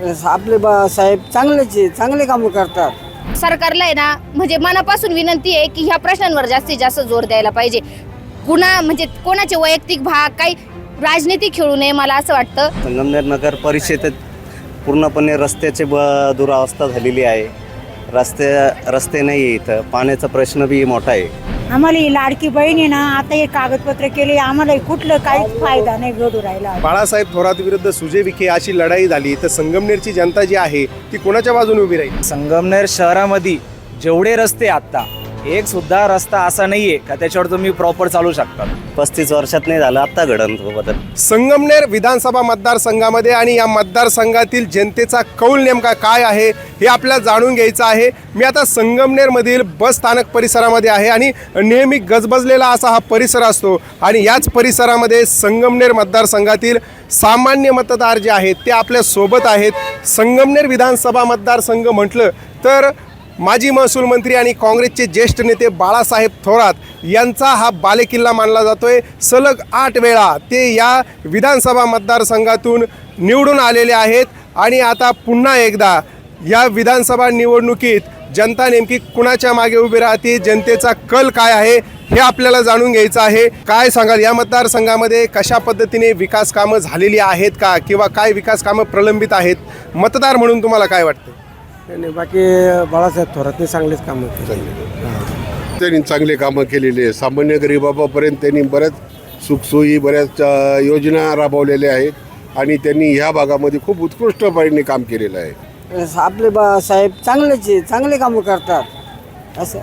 आपले बा साहेब चांगलेच आहे चांगले कामं करतात. सरकारला आहे ना म्हणजे मनापासून विनंती आहे की ह्या प्रश्नांवर जास्तीत जास्त जोर द्यायला पाहिजे. कुणा म्हणजे कोणाचे वैयक्तिक भाग काही राजनीती खेळू नये मला असं वाटतं. संगमनेर नगर परिषदेत पूर्णपणे रस्त्याची ब दुरावस्था झालेली आहे. रस्ते रस्ते नाही आहे इथं. पाण्याचा प्रश्न बी मोठा आहे. आम्हाला ही लाडकी बहीण आहे ना आता हे कागदपत्र केले आम्हाला कुठलं काहीच फायदा नाही घडू राहिला बाळासाहेब थोरात विरुद्ध सुजय विखे अशी लढाई झाली. तर संगमनेरची जनता जी आहे ती कोणाच्या बाजूने उभी राहील? संगमनेर शहरामध्ये जेवढे रस्ते आत्ता एक सुद्धा रस्ता असा नाहीये का त्याच्यावर तुम्ही प्रॉपर चालू शकता? पस्तीस वर्षात नाही झालं आत्ता घडण तो बदल. संगमनेर विधानसभा मतदारसंघामध्ये आणि या मतदारसंघातील जनतेचा कौल नेमका काय आहे हे आपल्याला जाणून घ्यायचं आहे. मी आता संगमनेरमधील बस स्थानक परिसरामध्ये आहे आणि नेहमी गजबजलेला असा हा परिसर असतो. आणि याच परिसरामध्ये संगमनेर मतदारसंघातील सामान्य मतदार जे आहेत ते आपल्यासोबत आहेत. संगमनेर विधानसभा मतदारसंघ म्हटलं तर माजी महसूल मंत्री आणि काँग्रेसचे ज्येष्ठ नेते बाळासाहेब थोरात यांचा हा बालेकिल्ला मानला जातोय. सलग आठ वेळा ते या विधानसभा मतदारसंघातून निवडून आलेले आहेत. आणि आता पुन्हा एकदा या विधानसभा निवडणुकीत जनता नेमकी कुणाच्या मागे उभी राहते? जनतेचा कल काय आहे? हे आपल्याला जाणून घ्यायचं आहे. काय सांगाल? या मतदारसंघामध्ये कशा पद्धतीने विकास कामं झालेली आहेत का? किंवा काय विकास कामं प्रलंबित आहेत? मतदार म्हणून तुम्हाला काय वाटतं आणि बाकी बाळासाहेब थोरातने चांगलेच कामं केले. त्यांनी चांगले कामं केलेली आहे. सामान्य गरिबापापर्यंत त्यांनी बऱ्याच सुखसोयी बऱ्याच अ, योजना राबवलेल्या आहेत. आणि त्यांनी ह्या भागामध्ये खूप उत्कृष्टपणे काम केलेलं आहे. आपले बा साहेब चांगलेच आहे चांगले कामं करतात. असं.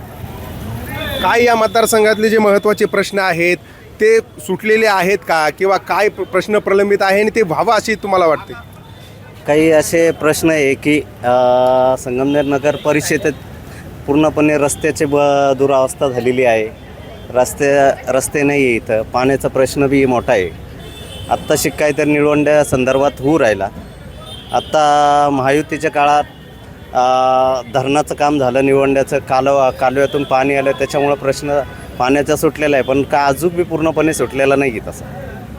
काय या मतदारसंघातले जे महत्त्वाचे प्रश्न आहेत ते सुटलेले आहेत का? किंवा काय प्र- प्रश्न प्रलंबित आहे आणि ते व्हावं अशी तुम्हाला वाटते? काही असे प्रश्न आहे की अ, संगमनेर नगर परिषदेत पूर्णपणे रस्त्याची ब दुरावस्था झालेली आहे. रस्ते रस्ते नाही आहे इथं. पाण्याचा प्रश्न बी मोठा आहे. आत्ताशी काय तर निळवंड्या संदर्भात होऊ राहिला. आत्ता महायुतीच्या काळात अ, धरणाचं काम झालं निळवंड्याचं कालवा कालव्यातून पाणी आलं त्याच्यामुळं प्रश्न पाण्याचा सुटलेला आहे. पण का अजून बी पूर्णपणे सुटलेला नाही आहे तसा.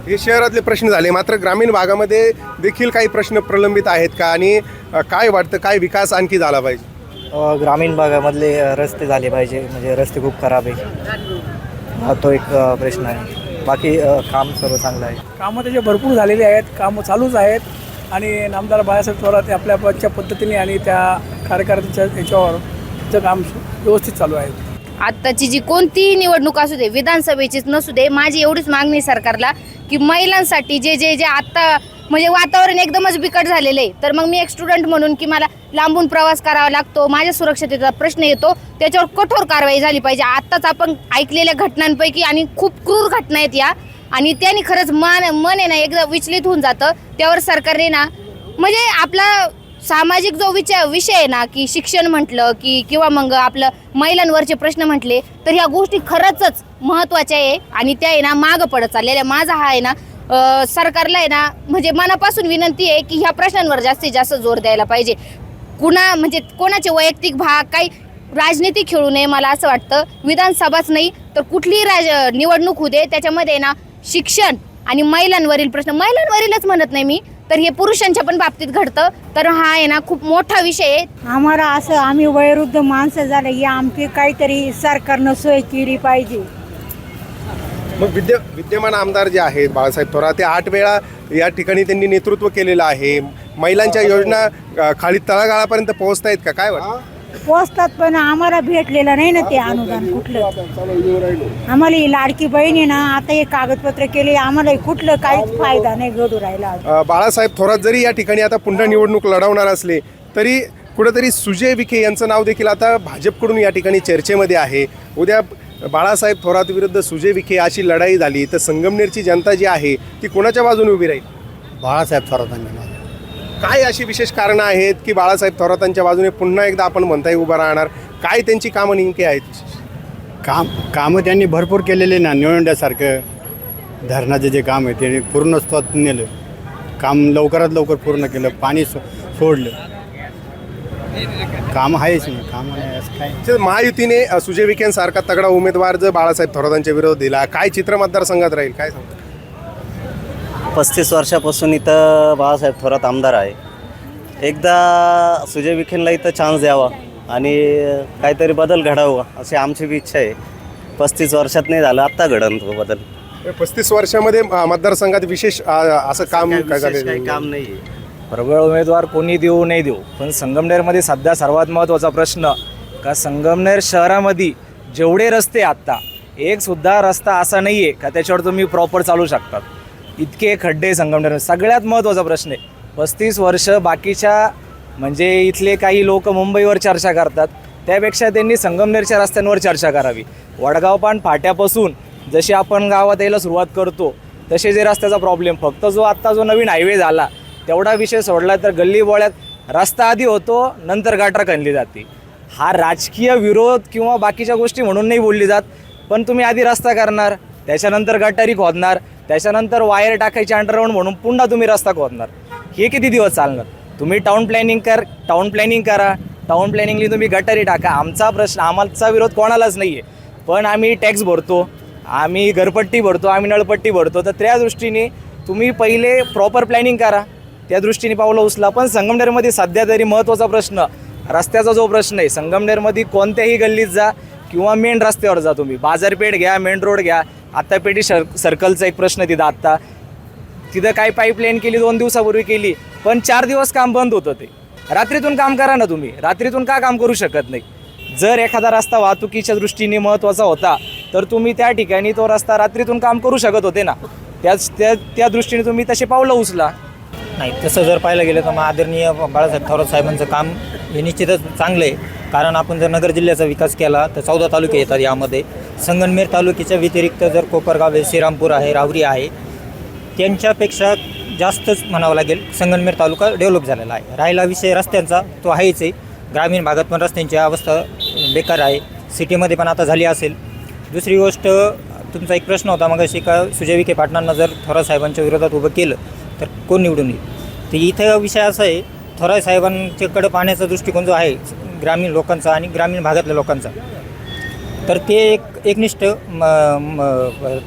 हे शहरातले प्रश्न झाले. मात्र ग्रामीण भागामध्ये देखील काही प्रश्न प्रलंबित आहेत का? आणि काय वाटतं काय विकास आणखी झाला पाहिजे? ग्रामीण भागामधले रस्ते झाले पाहिजे. म्हणजे रस्ते खूप खराब आहे हा तो एक प्रश्न आहे. बाकी काम सर्व चांगलं आहे. कामं त्याचे भरपूर झालेले आहेत. कामं चालूच आहेत. आणि नामदार बाळासाहेब थोरात हे आपल्या पदच्या पद्धतीने आणि त्या कार्यकर्त्याच्या याच्यावर त्याचं काम व्यवस्थित चालू आहे. आत्ताची जी कोणतीही निवडणूक असू दे विधानसभेचीच नसू दे माझी एवढीच मागणी सरकारला की महिलांसाठी जे जे जे आत्ता म्हणजे वातावरण एकदमच बिकट झालेलं आहे. तर मग मी एक स्टुडंट म्हणून की मला लांबून प्रवास करावा लागतो माझ्या सुरक्षतेचा प्रश्न येतो त्याच्यावर कठोर कारवाई झाली पाहिजे. आत्ताच आपण ऐकलेल्या घटनांपैकी आणि खूप क्रूर घटना आहेत या. आणि त्याने खरंच मान मन आहे ना एकदा विचलित होऊन जातं. त्यावर सरकारने ना म्हणजे आपला सामाजिक जो विचार विषय आहे ना की शिक्षण म्हटलं की किंवा मग आपलं महिलांवरचे प्रश्न म्हटले तर ह्या गोष्टी खरंच महत्त्वाच्या आहे. आणि त्या आहे ना मागं पडत चाललेल्या. माझा हा आहे ना सरकारला आहे ना म्हणजे मनापासून विनंती आहे की ह्या प्रश्नांवर जास्तीत जास्त जोर द्यायला पाहिजे. कुणा म्हणजे कोणाचे वैयक्तिक भाग काही राजनीती खेळू नये मला असं वाटतं. विधानसभाच नाही तर कुठलीही राज निवडणूक होऊ दे. त्याच्यामध्ये आहे ना शिक्षण आणि महिलांवरील प्रश्न महिलांवरीलच म्हणत नाही मी. तर हे पुरुषांच्या पण बाबतीत घडतं. तर हा आहे ना खूप मोठा विषय आहे. आम्हाला असं आम्ही वयोवृद्ध माणसं झालं ही आमची काहीतरी सरकारनं सोय केली पाहिजे. मग विद्य विद्यमान आमदार जे आहेत बाळासाहेब थोरात ते आठ वेळा या ठिकाणी त्यांनी नेतृत्व केलेलं आहे. महिलांच्या योजना अ, खाली तळागाळापर्यंत पोहोचत आहेत का? काय वाटतं? पोचतात पण आम्हाला भेटलेलं नाही ना ते अनुदान कुठलं. आम्हाला ही लाडकी बहीण आहे ना आता हे कागदपत्र केले आम्हाला कुठलं काहीच फायदा नाही घडू राहिला. अ, बाळासाहेब थोरात जरी या ठिकाणी आता पुन्हा निवडणूक लढवणार असले तरी कुठेतरी सुजय विखे यांचं नाव देखील आता भाजपकडून या ठिकाणी चर्चेमध्ये आहे. उद्या बाळासाहेब थोरात विरुद्ध सुजय विखे अशी लढाई झाली तर संगमनेरची जनता जी आहे ती कोणाच्या बाजूने उभी राहील? बाळासाहेब थोरातांनी. काय अशी विशेष कारणं आहेत की बाळासाहेब थोरातांच्या बाजूने पुन्हा एकदा आपण म्हणताय उभं राहणार? काय त्यांची कामं नेमकी आहेत विशेष? काम कामं त्यांनी भरपूर केलेले ना निवडण्यासारखं धरणाचे जे काम आहे ते पूर्ण स्वत नेलं. काम लवकरात लवकर पूर्ण केलं पाणी सो सोडलं. काम आहेच नाही काम नाही असं काय? तर महायुतीने अ, सुजय विखेंसारखा तगडा उमेदवार जर बाळासाहेब थोरातांच्या विरोध दिला काय चित्र मतदारसंघात राहील? काय सांगता? पस्तीस वर्षापासून इथं बाळासाहेब थोरात आमदार आहे. एकदा सुजय विखेंना इथं चान्स द्यावा आणि काहीतरी बदल घडावा अशी आमची बी इच्छा आहे. पस्तीस वर्षात नाही झालं आत्ता घडन तो बदल. पस्तीस वर्षामध्ये मतदारसंघात विशेष असं काम काही काम नाही आहे प्रबळ उमेदवार कोणी देऊ नाही देऊ. पण संगमनेरमध्ये सध्या सर्वात महत्त्वाचा प्रश्न का संगमनेर शहरामध्ये जेवढे रस्ते आत्ता एक सुद्धा रस्ता असा नाही आहे का त्याच्यावर तुम्ही प्रॉपर चालू शकतात? इतके खड्डे संगमनेर सगळ्यात महत्त्वाचा प्रश्न आहे. पस्तीस वर्ष बाकीच्या म्हणजे इथले काही लोक मुंबईवर चर्चा करतात त्यापेक्षा त्यांनी संगमनेरच्या रस्त्यांवर चर्चा करावी. वडगाव पान फाट्यापासून जशी आपण गावात यायला सुरुवात करतो तसे जे रस्त्याचा प्रॉब्लेम फक्त जो आत्ता जो नवीन हायवे झाला तेवढा विषय सोडला तर गल्ली बोळ्यात रस्ता आधी होतो नंतर गाटर खणली जाते. हा राजकीय विरोध किंवा बाकीच्या गोष्टी म्हणून नाही बोलली जात पण तुम्ही आधी रस्ता करणार त्याच्यानंतर गटारी खोदणार त्याच्यानंतर वायर टाकायची अंडरग्राऊंड म्हणून पुन्हा तुम्ही रस्ता खोदणार. हे किती दिवस चालणार? तुम्ही टाउन प्लॅनिंग कर टाउन प्लॅनिंग करा. टाउन प्लॅनिंगली तुम्ही गटारी टाका. आमचा प्रश्न आमचा विरोध कोणालाच नाही आहे पण आम्ही टॅक्स भरतो आम्ही घरपट्टी भरतो आम्ही नळपट्टी भरतो. तर त्या दृष्टीने तुम्ही पहिले प्रॉपर प्लॅनिंग करा. त्या दृष्टीने पावलं उचला. पण संगमनेरमध्ये सध्या तरी महत्त्वाचा प्रश्न रस्त्याचा जो प्रश्न आहे संगमनेरमध्ये कोणत्याही गल्लीत जा किंवा मेन रस्त्यावर जा तुम्ही. बाजारपेठ घ्या मेन रोड घ्या. आत्ता पेटी शर सर्कलचा एक प्रश्न तिथं आत्ता तिथं काय पाईपलाईन केली दोन दिवसापूर्वी केली पण चार दिवस काम बंद होतं ते. रात्रीतून काम करा ना तुम्ही. रात्रीतून का काम करू शकत नाही? जर एखादा रस्ता वाहतुकीच्या दृष्टीने महत्त्वाचा होता तर तुम्ही त्या ठिकाणी तो रस्ता रात्रीतून काम करू शकत होते ना. त्याच त्या त्या दृष्टीने तुम्ही तसे पावलं उचला. नाही तसं जर पाहायला गेलं तर मग आदरणीय बाळासाहेब थोरात साहेबांचं काम हे निश्चितच चांगलं आहे. कारण आपण जर नगर जिल्ह्याचा विकास केला तर चौदा तालुके येतात यामध्ये. संगनमेर तालुक्याच्या व्यतिरिक्त जर कोपरगाव आहे श्रीरामपूर आहे रावरी आहे त्यांच्यापेक्षा जास्तच म्हणावं लागेल संगनमेर तालुका डेव्हलप झालेला आहे. राहिला विषय रस्त्यांचा तो आहेच आहे. ग्रामीण भागात पण रस्त्यांची अवस्था बेकार आहे. सिटीमध्ये पण आता झाली असेल. दुसरी गोष्ट तुमचा एक प्रश्न होता मग अशी का सुजय विखे पाटणांना जर थोरात साहेबांच्या विरोधात उभं केलं तर कोण निवडून येईल? तर इथं विषय असा आहे थोरात साहेबांच्याकडे पाहण्याचा दृष्टिकोन जो आहे ग्रामीण लोकांचा आणि ग्रामीण भागातल्या लोकांचा. तर ते एक एकनिष्ठ म,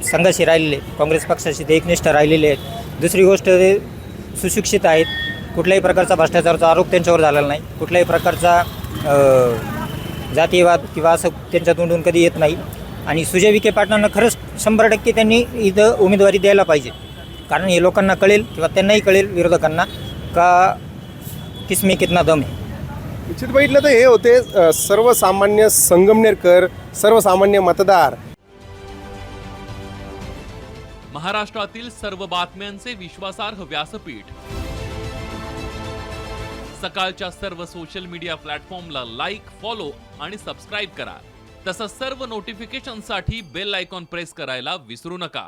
संघाशी राहिलेले काँग्रेस पक्षाशी ते एकनिष्ठ राहिलेले आहेत. दुसरी गोष्ट ते सुशिक्षित आहेत. कुठल्याही प्रकारचा भ्रष्टाचाराचा आरोप त्यांच्यावर झालेला नाही. कुठल्याही प्रकारचा अ, जातीयवाद किंवा असं त्यांच्या तोंडून कधी येत नाही. आणि सुजय विखे पाटलांना खरंच शंभर टक्के त्यांनी इथं उमेदवारी द्यायला पाहिजे. कारण हे लोकांना कळेल किंवा त्यांनाही कळेल विरोधकांना का किसमे कितना दम आहे. निश्चित बघितलं तर हे होते सर्वसामान्य संगमनेरकर सर्वसामान्य मतदार. महाराष्ट्रातील सर्व बातम्यांचे विश्वासार्ह व्यासपीठ. सकाळच्या सर्व सोशल मीडिया प्लॅटफॉर्मला लाईक फॉलो आणि सबस्क्राईब करा. तसंच सर्व नोटिफिकेशनसाठी बेल आयकॉन प्रेस करायला विसरू नका.